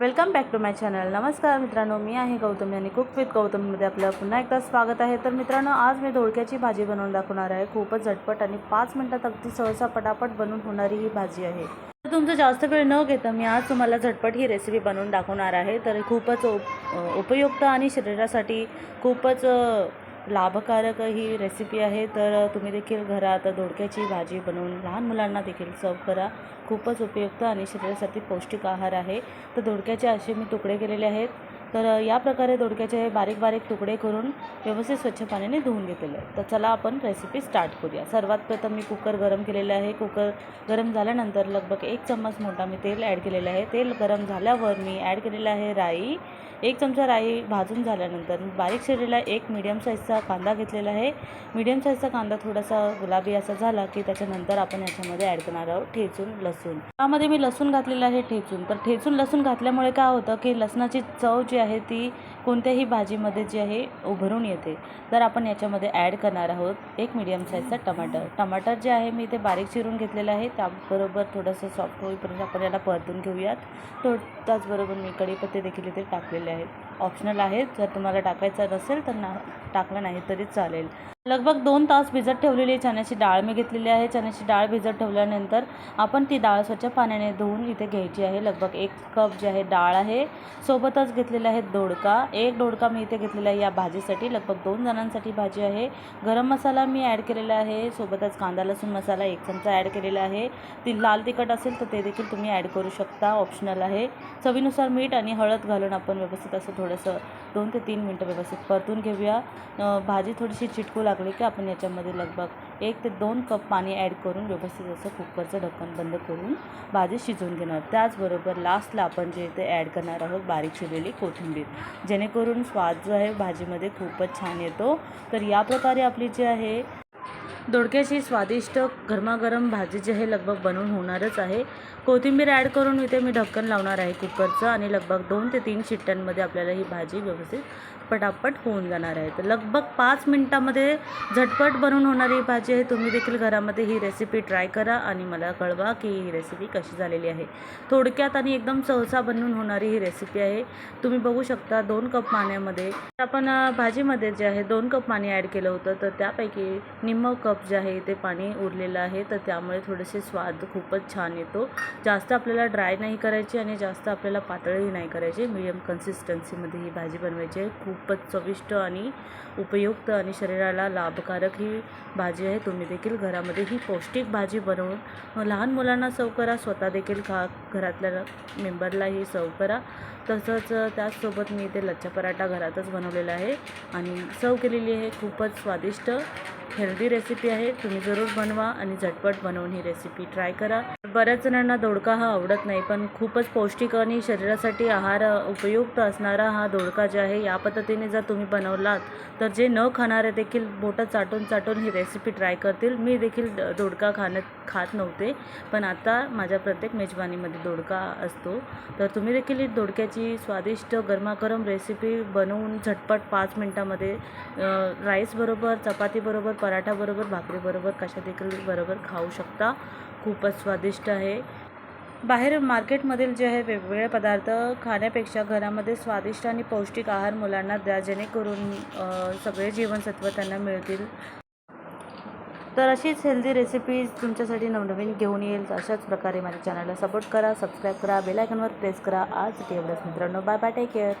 Welcome back to my channel नमस्कार मित्रांनो मी आहे गौतम यांनी कुक विथ गौतममध्ये आपलं पुन्हा एकदा स्वागत आहे. तर मित्रांनो आज मी दोडक्याची भाजी बनवून दाखवणार आहे. खूपच झटपट आणि पाच मिनटात अगदी सहसा पटापट बनवून होणारी ही भाजी आहे. तर तुमचं जास्त वेळ न घेता मी आज तुम्हाला झटपट ही रेसिपी बनवून दाखवणार आहे. तर खूपच उप उपयुक्त आणि शरीरासाठी खूपच लाभकारक ही रेसिपी आहे तर तुम्ही देखील घरात दोडक्याची भाजी बनवून लहान मुलांना देखील सर्व करा. खूपच उपयुक्त आणि शरीरासाठी पौष्टिक आहार आहे. तर दोडक्याचे असे मी तुकडे केलेले आहेत. तर या प्रकारे दोडक्याचे बारीक बारीक तुकडे करून व्यवस्थित स्वच्छ पाण्याने धुवून घेतलेले तर चला आपण रेसिपी स्टार्ट करूया. सर्वात प्रथम मी कुकर गरम केलेलं आहे. कुकर गरम झाल्यानंतर लगभग एक चम्मच मोठा मी तेल ॲड केलेलं आहे. तेल गरम झाल्यावर मी ॲड केलेलं आहे राई एक चमचा राई भाजून झाल्यानंतर बारीक शिरलेला एक मीडियम साईजचा कांदा घेतलेला आहे. मीडियम साईजचा कांदा थोडासा गुलाबी असा झाला की त्याच्यानंतर आपण याच्यामध्ये ॲड करणार आहोत ठेचून लसूण. त्यामध्ये मी लसूण घातलेलं आहे ठेचून. तर ठेचून लसूण घातल्यामुळे काय होतं की लसणाची चव जी आहे ती कोणत्याही भाजीमध्ये जे आहे उभरून येते. तर आपण याच्यामध्ये ॲड करणार आहोत एक मीडियम साईजचा टमाटर. टमाटर जे आहे मी इथे बारीक चिरून घेतलेलं आहे. त्याबरोबर थोडंसं सॉफ्ट होईपर्यंत आपण याला परतून घेऊयात. तो त्याचबरोबर मी कढीपत्ते देखील इथे टाकलेले आहेत. ऑप्शनल आहेत. जर तुम्हाला टाकायचं नसेल तर ना टाकलं नाही तरी चालेल. लगभग दोन तास भिजत ठेवलेली चण्याची डाळ. मी घेतलेली आहे चण्याची डाळ भिजत ठेवल्यानंतर आपण ती डाळ स्वच्छ पाण्याने धुवून इथे घ्यायची आहे. लगभग एक कप जी आहे डाळ आहे. सोबतच घेतलेला आहे दोडका. एक दोडका मी इथे घेतलेला आहे या भाजीसाठी. लगभग दोन जणांसाठी भाजी आहे. गरम मसाला मी ॲड केलेला आहे. सोबतच कांदा लसूण मसाला एक चमचा ॲड केलेला आहे. ती लाल तिखट असेल तर ते देखील तुम्ही ॲड करू शकता. ऑप्शनल आहे. चवीनुसार मीठ आणि हळद घालून आपण व्यवस्थित असं थोडंसं दोन ते तीन मिनटं व्यवस्थित परतून घेऊया. भाजी थोडीशी चिटकू लागते लागले की आपण याच्यामध्ये लगभग एक ते दोन कप पाणी ॲड करून व्यवस्थित असं कुकरचं ढक्कन बंद करून भाजी शिजवून घेणार. त्याचबरोबर लास्टला आपण जे इथे ॲड करणार आहोत बारीक शिरलेली कोथिंबीर. जेणेकरून स्वाद जो आहे भाजीमध्ये खूपच छान येतो. तर या प्रकारे आपली जी आहे दोडक्याची स्वादिष्ट गरमागरम भाजी जी आहे लगभग बनवून होणारच आहे. कोथिंबीर ॲड करून इथे मी ढक्कन लावणार आहे कुकरचं आणि लगभग दोन ते तीन शिट्ट्यांमध्ये आपल्याला ही भाजी व्यवस्थित पटापट होऊन जाणार आहे. तर लगभग पाच मिनटामध्ये झटपट बनवून होणारी ही भाजी आहे. तुम्ही देखील घरामध्ये ही रेसिपी ट्राय करा आणि मला कळवा की ही रेसिपी कशी झालेली आहे. थोडक्यात आणि एकदम सहसा बनवून होणारी ही रेसिपी आहे. तुम्ही बघू शकता दोन कप पाण्यामध्ये आपण भाजीमध्ये जे आहे दोन कप पाणी ॲड केलं होतं. तर त्यापैकी निम्म कप जे आहे ते पाणी उरलेलं आहे तर त्यामुळे थोडेसे स्वाद खूपच छान येतो. जास्त आपल्याला ड्राय नाही करायची आणि जास्त आपल्याला पातळही नाही करायची. मिडियम कन्सिस्टन्सीमध्ये ही भाजी बनवायची आहे. खूपच चविष्ट आणि उपयुक्त आणि शरीराला लाभकारक ही भाजी आहे. तुम्ही देखील घरामध्ये ही पौष्टिक भाजी बनवून लहान मुलांना सर्व करा. स्वतः देखील खा घरातल्या मेंबरलाही सर्व करा. तसंच त्याचसोबत मी इथे लच्छा पराठा घरातच बनवलेला आहे आणि सर्व केलेली आहे. खूपच स्वादिष्ट हेल्दी रेसिपी आहे तुम्ही जरूर बनवा आणि झटपट बनवून ही रेसिपी ट्राय करा. बऱ्याच जणांना दोडका हा आवडत नाही पण खूपच पौष्टिक आणि शरीरासाठी आहार उपयुक्त असणारा हा दोडका जे आहे या पद्धतीने जर तुम्ही बनवलात तर जे न खाणारे देखील बोटं चाटून चाटून ही रेसिपी ट्राय करतील. मी देखील द- दोडका खाणं खात नव्हते पण आता माझ्या प्रत्येक मेजवानीमध्ये दोडका असतो. तर तुम्ही देखील ही दोडक्याची स्वादिष्ट गरमागरम रेसिपी बनवून झटपट पाच मिनटामध्ये राईसबरोबर चपातीबरोबर पराठाबरोबर भाकरीबरोबर कशा देखील बरोबर खाऊ शकता. खूपच स्वादिष्ट आहे. बाहेर मार्केटमधील जे आहे वेगवेगळे पदार्थ खाण्यापेक्षा घरामध्ये स्वादिष्ट आणि पौष्टिक आहार मुलांना द्या जेणेकरून सगळे जीवनसत्व त्यांना मिळतील. तर अशीच हेल्दी रेसिपीज तुमच्यासाठी नवनवीन घेऊन येईल. अशाच प्रकारे माझ्या चॅनलला सपोर्ट करा सबस्क्राईब करा बेल आयकॉनवर प्रेस करा. आज एवढंच मित्रांनो. Bye bye take care